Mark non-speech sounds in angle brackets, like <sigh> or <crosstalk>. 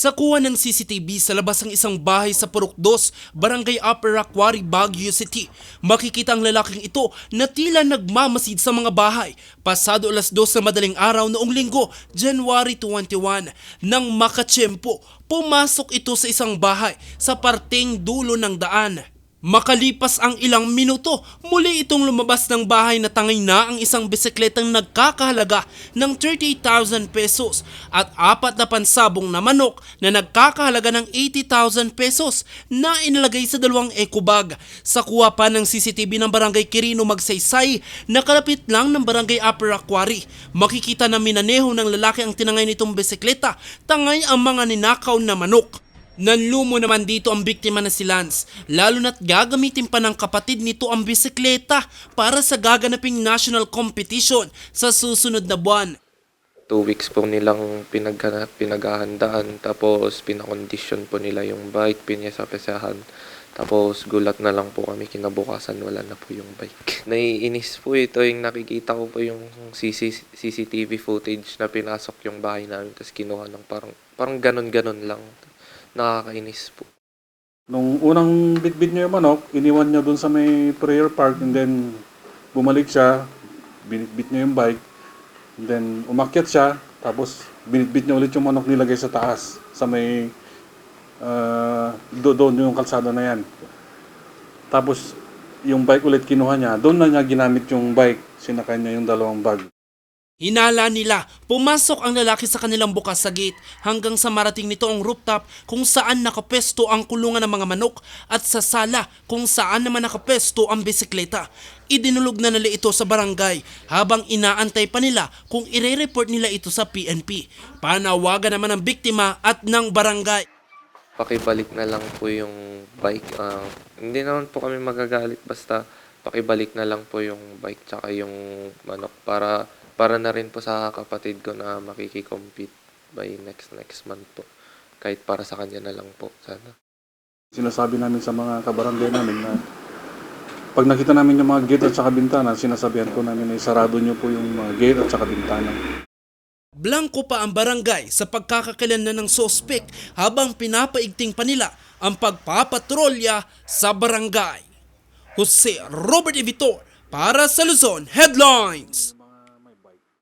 Sa kuha ng CCTV sa labas ng isang bahay sa Purok 2, Barangay Upper Aquari, Baguio City, makikita ang lalaking ito na tila nagmamasid sa mga bahay. Pasado alas 2 na madaling araw noong linggo, January 21, nang makatsyempo, pumasok ito sa isang bahay sa parteng dulo ng daan. Makalipas ang ilang minuto, muli itong lumabas ng bahay na tangay na ang isang bisikletang nagkakahalaga ng 38,000 pesos at apat na pansabong na manok na nagkakahalaga ng 80,000 pesos na inilagay sa dalawang eco bag. Sa kuha pa ng CCTV ng Barangay Quirino Magsaysay, nakalapit lang ng Barangay Upper Aquari. Makikita na minaneho ng lalaki ang tinangay nitong bisikleta, tangay ang mga ninakaw na manok. Nanlumo naman dito ang biktima na si Lance, lalo na't gagamitin pa ng kapatid nito ang bisikleta para sa gaganaping national competition sa susunod na buwan. two weeks po nilang pinag pinaghahandaan tapos pinakondisyon po nila yung bike, pinyasapesahan. Tapos gulat na lang po kami kinabukasan wala na po yung bike. <laughs> Naiinis po ito yung nakikita ko po yung CC, CCTV footage na pinasok yung bahay namin tapos kinuha ng parang parang ganon-ganon lang. Nakakainis po. Nung unang bitbit niya yung manok, iniwan niya dun sa may prayer park and then bumalik siya, binitbit niya yung bike, and then umakyat siya, tapos binitbit niya ulit yung manok nilagay sa taas, sa may uh, do, doon yung kalsada na yan. Tapos yung bike ulit kinuha niya, doon na niya ginamit yung bike, sinakay niya yung dalawang bag. Hinala nila, pumasok ang lalaki sa kanilang bukas sa gate hanggang sa marating nito ang rooftop kung saan nakapesto ang kulungan ng mga manok at sa sala kung saan naman nakapesto ang bisikleta. Idinulog na nila ito sa barangay habang inaantay pa nila kung ire-report nila ito sa PNP. Panawagan naman ng biktima at ng barangay. Pakibalik na lang po yung bike. Ah, hindi naman po kami magagalit basta pakibalik na lang po yung bike tsaka yung manok para para na rin po sa kapatid ko na makiki-compete by next next month po. Kahit para sa kanya na lang po sana. Sinasabi namin sa mga kabarangay namin na pag nakita namin yung mga gate at saka bintana, sinasabihan ko namin na isarado niyo po yung mga gate at saka bintana. Blanco pa ang barangay sa pagkakakilanlan ng sospek habang pinapaigting pa nila ang pagpapatrolya sa barangay. Jose Robert Evitor para sa Luzon Headlines.